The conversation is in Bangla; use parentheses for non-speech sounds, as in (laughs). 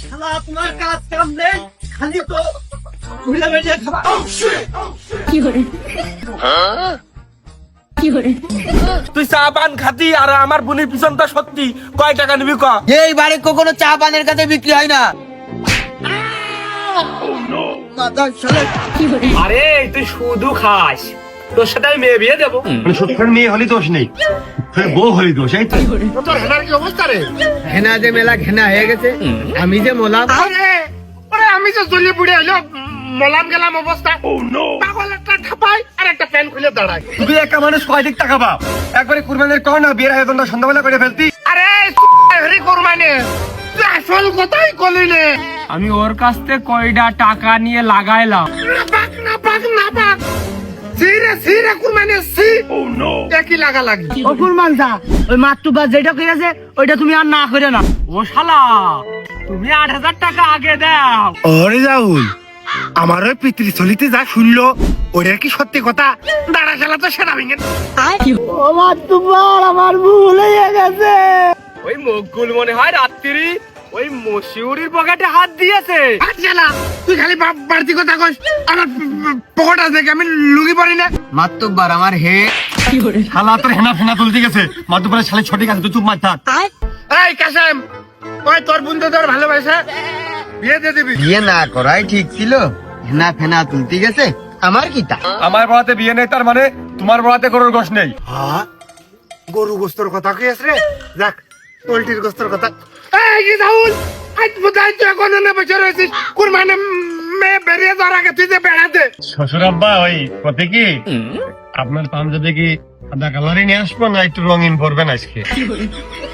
শালা তোমার কাজ কাম নেই খালি তো ঘুরে বেড়িয়ে খাবা তুই চা পান খাতি আর আমার বোনের পিছনটা সত্যি। কয় টাকা নিবি ক? এই বাড়ি কখনো চা পানের কাছে বিক্রি হয় না। শালা আরে তুই শুধু খাস। তোর সাথে আমি মেয়ে বিয়ে দেবো। মানে সত্যের মেয়ে হলে দোষ নেই। বউ হলে দোষ এই তো। তোর হেনার কি অবস্থা রে? ঘেনা যে মেলা ঘেনা হয়ে গেছে আমি যে মোলাম। আরে আমি যে জলিয়ে হইল মলাম গেলাম অবস্থা। পাগল একটা ঠাপাই আর একটা প্যান খুলে দাঁড়ায় তুই একা মানুষ কয় দিক টাকা পাও একবারে কুরবানের কর না বিয়ের আয়োজনটা সন্ধ্যাবেলা করে ফেলতি। আরে হেরি করমানে আসল কথাই কলি নে। আমি ওর কাছ থেকে কয়টা টাকা নিয়ে লাগাইলাম। না পাক না পাক না পাক। সিরে সিরে কুরমানে সি ও নো একই লাগা লাগি অপুর মানসা ওই মাতৃবা যেটা কইরাছে ওইটা তুমি আর না করে না ও শালা তুমি আট হাজার টাকা আগে দাও। ওরে রাহুল আমার ওই পিতৃস্থলিতে যা শুনলো ওটার কি সত্যি কথা? দাঁড়া খেলা তো সেটা ভেঙে ও আমার ভুল হয়ে গেছে। ওই মকগুল মনে হয় রাত্রি ওই মশিউরির পকেটে হাত দিয়েছে। গেলা তুই খালি বাড়তি কথা কস আমার পকেট আছে আমি লুঙ্গি পরি না। আমার হে। শালা তোর হেনা ফেনা তুলতে গেছে শালে আছে তুই চুপ মার থাক। এই কাসেম ওই তোর বন্ধু তোর ভালোবাসে? বিয়ে দিয়ে দিবি। বিয়ে না করাই ঠিক ছিল। হেনা ফেনা তুলতে গেছে আমার কি তা? আমার বড়াতে বিয়ে নেই তার মানে তোমার বড়াতে গরুর গোশ নেই। হ্যাঁ গরু গোস্তর কথা কি আছে রে? যাক পোল্ট্রির গোস্তর কথা। এই কি রাহুল আজ বোধহয় তুই এখন না বসে রয়েছিস কুরবানে মেয়ে বেরিয়ে যাওয়ার আগে তুই যে বেড়াতে শ্বশুর আব্বা ওই কতে কি আপনার পাঞ্জাবে কি সাদা কালারই নিয়ে আসব না একটু রঙিন করবেন আজকে (laughs)